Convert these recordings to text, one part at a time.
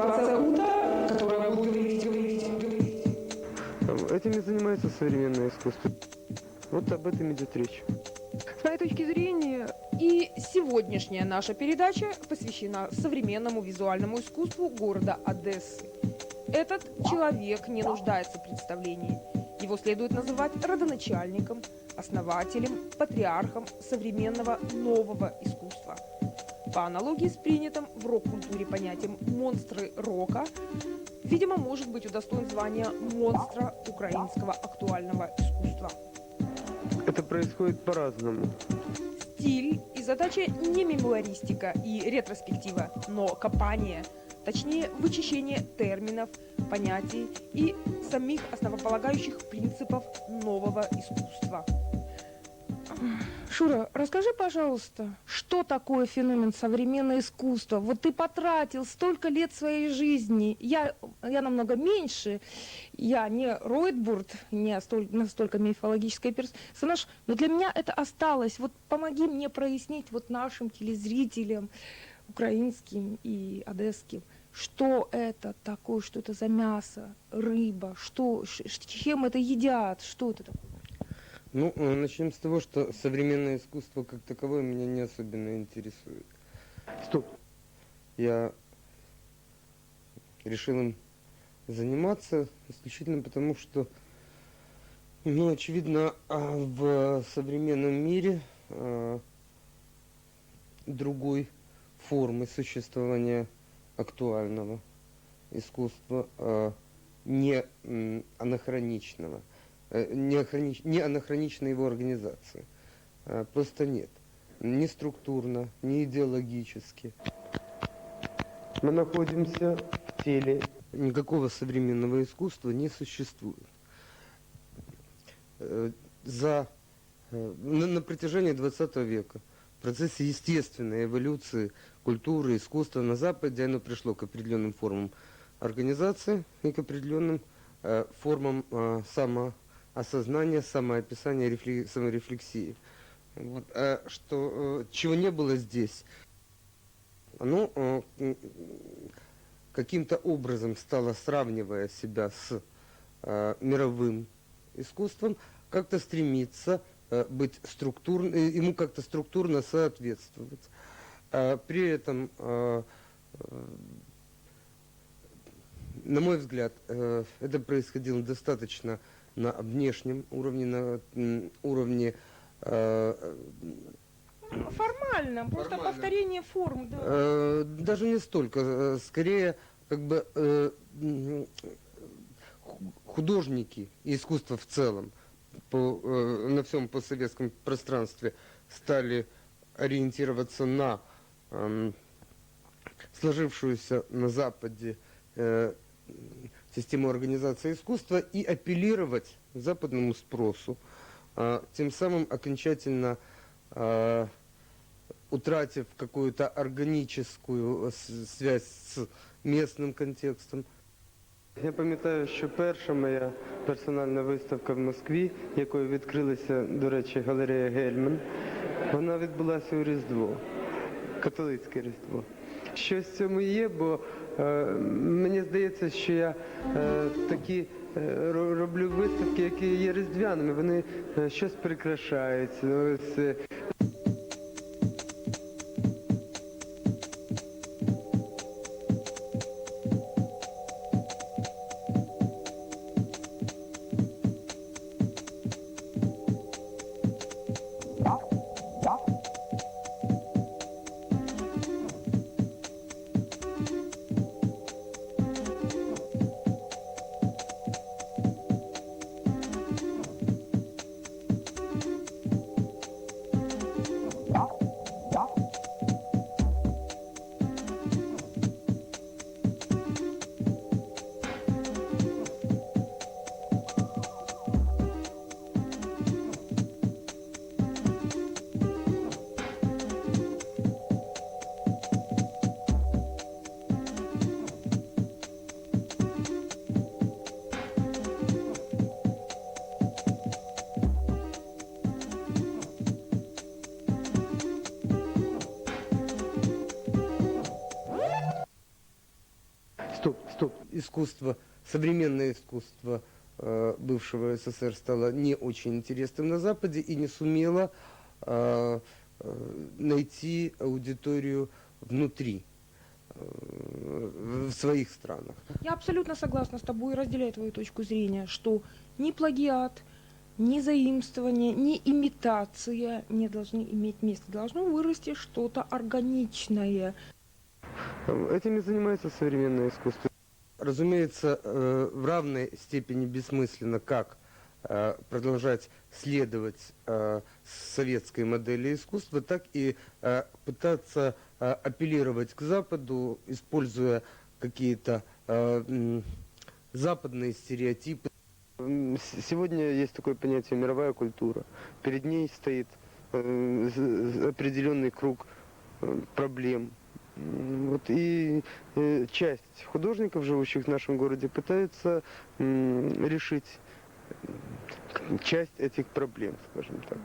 ситуация УТА, которая будет говорить, говорить, говорить. Этими занимается современное искусство. Вот об этом идет речь. С моей точки зрения, И сегодняшняя наша передача посвящена современному визуальному искусству города Одессы. Этот человек не нуждается в представлении. Его следует называть родоначальником, основателем, патриархом современного нового искусства. По аналогии с принятым в рок-культуре понятием «монстры рока», видимо, может быть удостоен звания монстра украинского актуального искусства. Это происходит по-разному. Стиль и задача не мемуаристика и ретроспектива, но копание, точнее вычищение терминов, понятий и самих основополагающих принципов нового искусства. Шура, расскажи, пожалуйста, что такое феномен современное искусство? Вот ты потратил столько лет своей жизни. Я, я намного меньше. Я не Ройтбурд, не столь, настолько мифологическая персонаж, но для меня это осталось. Вот помоги мне прояснить вот нашим телезрителям, украинским и одесским, что это такое, что это за мясо, рыба, что, чем это едят, что это такое? Ну, э, начнем с того, что современное искусство как таковое меня не особенно интересует. Стоп. Я решил им заниматься исключительно потому, что, ну, очевидно, а, в современном мире а, другой формы существования актуального искусства, а, не анахроничного охранич- не анахронична его организация. Э, Просто нет. Ни структурно, ни идеологически. Мы находимся в теле. Никакого современного искусства не существует. Э, За, э, на, на протяжении 20 века в процессе естественной эволюции культуры, искусства на Западе оно пришло к определенным формам организации и к определенным э, формам э, самоосознания, самоописания, рефле- саморефлексии. Вот, а что, э, чего не было здесь, оно э, м, каким-то образом стало, сравнивая себя с э, мировым искусством, как-то стремиться э, быть структурно, э, ему как-то структурно соответствовать. А при этом, э, э, на мой взгляд, э, это происходило достаточно на внешнем уровне, на уровне э, Формально, просто Формально. повторение форм, да. Э, даже не столько, э, скорее как бы э, художники и искусство в целом по, э, на всем постсоветском пространстве стали ориентироваться на эм, сложившуюся на Западе э, систему организации искусства и апеллировать к западному спросу, тем самым окончательно утратив какую-то органічну связь з місним контекстом. Я пам'ятаю, що перша моя персональна виставка в Москві, якою відкрилася, до речі, галерея Гельман, вона відбулася у Різдво, католицьке Різдво. Щось в цьому є, бо мені здається, що я е, такі е, ро- роблю виставки, які є різдвяними, вони е, щось прикрашають. Стоп. Искусство, современное искусство э, бывшего СССР стало не очень интересным на Западе и не сумело э, э, найти аудиторию внутри э, в своих странах. Я абсолютно согласна с тобой и разделяю твою точку зрения, что ни плагиат, ни заимствование, ни имитация не должны иметь места. Должно вырасти что-то органичное. Этим и занимается современное искусство. Разумеется, э, в равной степени бессмысленно, как э, продолжать следовать э, советской модели искусства, так и пытаться апеллировать к Западу, используя какие-то западные стереотипы. Сегодня есть такое понятие мировая культура. Перед ней стоит определенный круг проблем. Вот и э, часть художников, живущих в нашем городе, пытаются решить часть этих проблем, скажем так.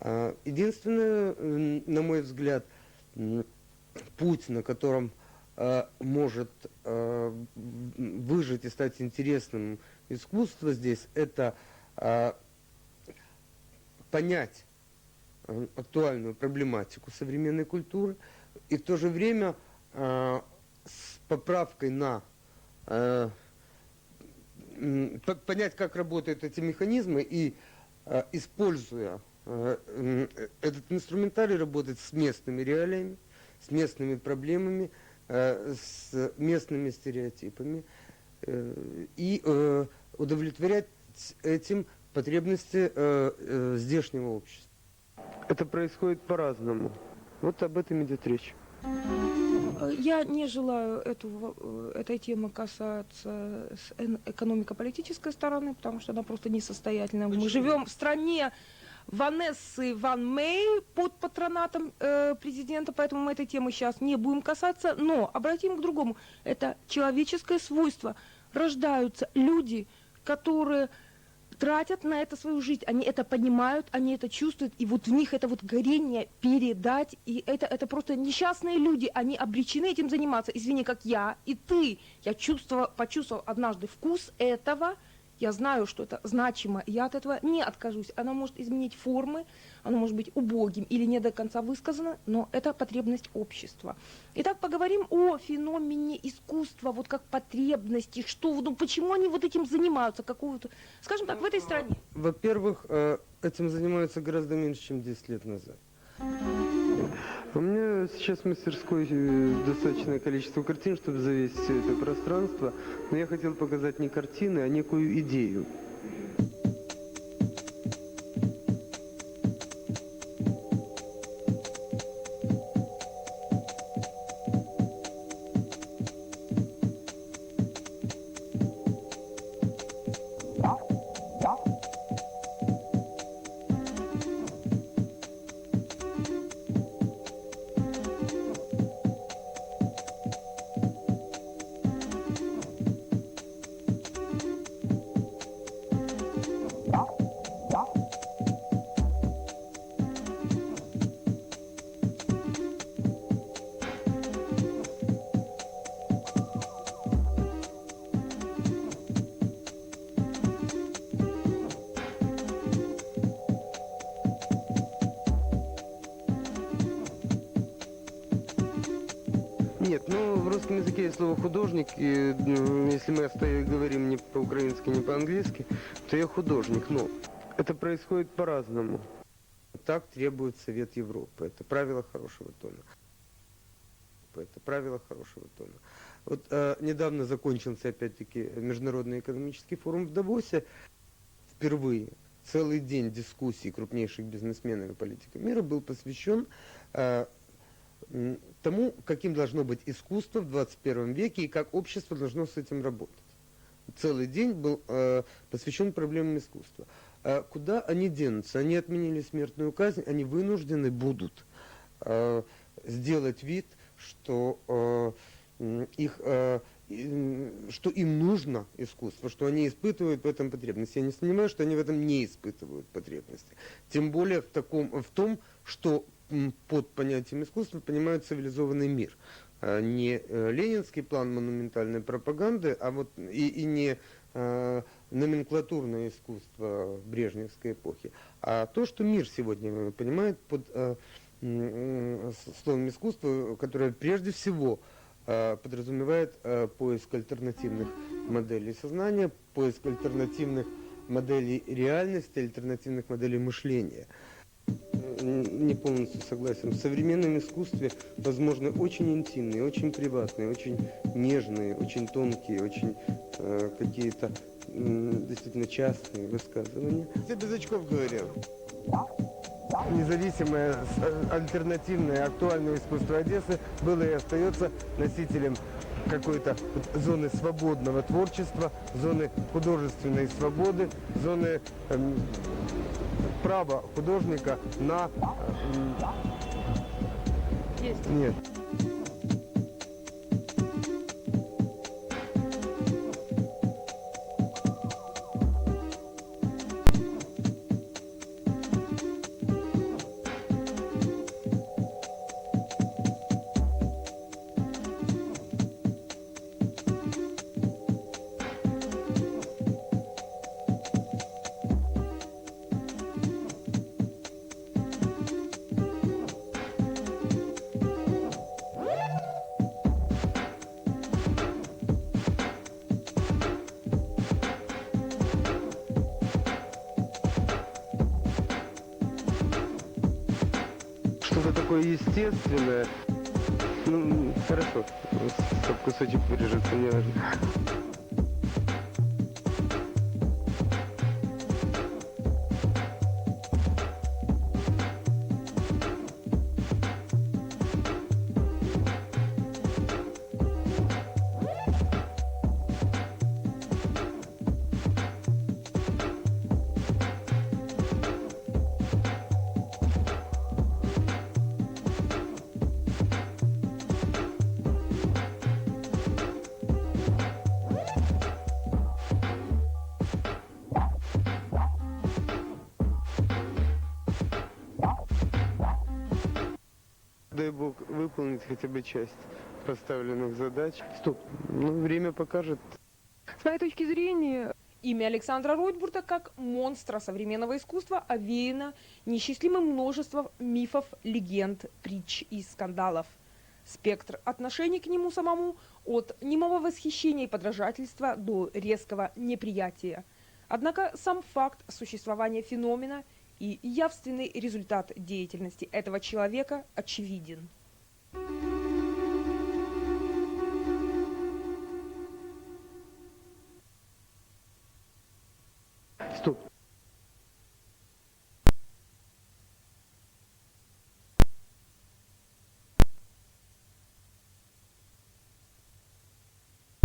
А, Единственное, на мой взгляд, путь, на котором а, может а, выжить и стать интересным искусство здесь, это понять актуальную проблематику современной культуры и в то же время э, с поправкой на э, понять, как работают эти механизмы и э, используя э, этот инструментарий работать с местными реалиями, с местными проблемами, э, с местными стереотипами э, и э, удовлетворять этим потребности э, э, здешнего общества. Это происходит по-разному. Вот об этом идет речь. Э, Я не желаю эту, э, этой темы касаться с экономико-политической стороны, потому что она просто несостоятельна. Мы живем в стране Ванессы Ван Мэй под патронатом э, президента, поэтому мы этой темы сейчас не будем касаться. Но обратим к другому. Это человеческое свойство. Рождаются люди, которые тратят на это свою жизнь, они это понимают, они это чувствуют, и вот в них это вот горение передать, и это, это просто несчастные люди, они обречены этим заниматься, извини, как я, и ты, я чувствовала, почувствовал однажды вкус этого, я знаю, что это значимо, я от этого не откажусь, оно может изменить формы, оно может быть убогим или не до конца высказано, но это потребность общества. Итак, поговорим о феномене искусства, вот как потребности, что, ну, почему они вот этим занимаются, какую-то, скажем так, в этой стране. Во-первых, э, этим занимаются гораздо меньше, чем 10 лет назад. У меня сейчас в мастерской э, достаточное количество картин, чтобы завесить все это пространство. Но я хотел показать не картины, а некую идею. Есть слово художник, и если мы говорим не по-украински, не по-английски, то я художник, но это происходит по-разному. Так требует Совет Европы. Это правило хорошего тона. Это правило хорошего тона. Вот э, недавно закончился опять-таки Международный экономический форум в Давосе. Впервые целый день дискуссий крупнейших бизнесменов и политиков мира был посвящен э, тому, каким должно быть искусство в 21 веке и как общество должно с этим работать. Целый день был э, посвящен проблемам искусства. Э, куда они денутся? Они отменили смертную казнь, они вынуждены будут э, сделать вид, что э, их э, что им нужно искусство, что они испытывают в этом потребность. Я не сомневаюсь, что они в этом не испытывают потребности. Тем более в, таком, в том, что под понятием искусства понимают цивилизованный мир. э, не э, ленинский план монументальной пропаганды, а вот и, и не э, номенклатурное искусство брежневской эпохи, а то, что мир сегодня понимает под э, с- словом искусство, которое прежде всего э, подразумевает э, поиск альтернативных моделей сознания, поиск альтернативных моделей реальности, альтернативных моделей мышления. Не полностью согласен. В современном искусстве возможны очень интимные, очень приватные, очень нежные, очень тонкие, очень э, какие-то м, действительно частные высказывания. Я без очков говорил. Независимое, э, альтернативное, актуальное искусство Одессы было и остается носителем какой-то зоны свободного творчества, зоны художественной свободы, зоны эм, права художника на... эм, Есть. нет. Что-то такое естественное. Ну, хорошо. Чтоб кусочек вырежется, не важно. Дай Бог выполнить хотя бы часть поставленных задач. Стоп. Ну, время покажет. С моей точки зрения, имя Александра Ройтбурта как монстра современного искусства овеяно неисчислимым множеством мифов, легенд, притч и скандалов. Спектр отношений к нему самому от немого восхищения и подражательства до резкого неприятия. Однако сам факт существования феномена и явственный результат деятельности этого человека очевиден.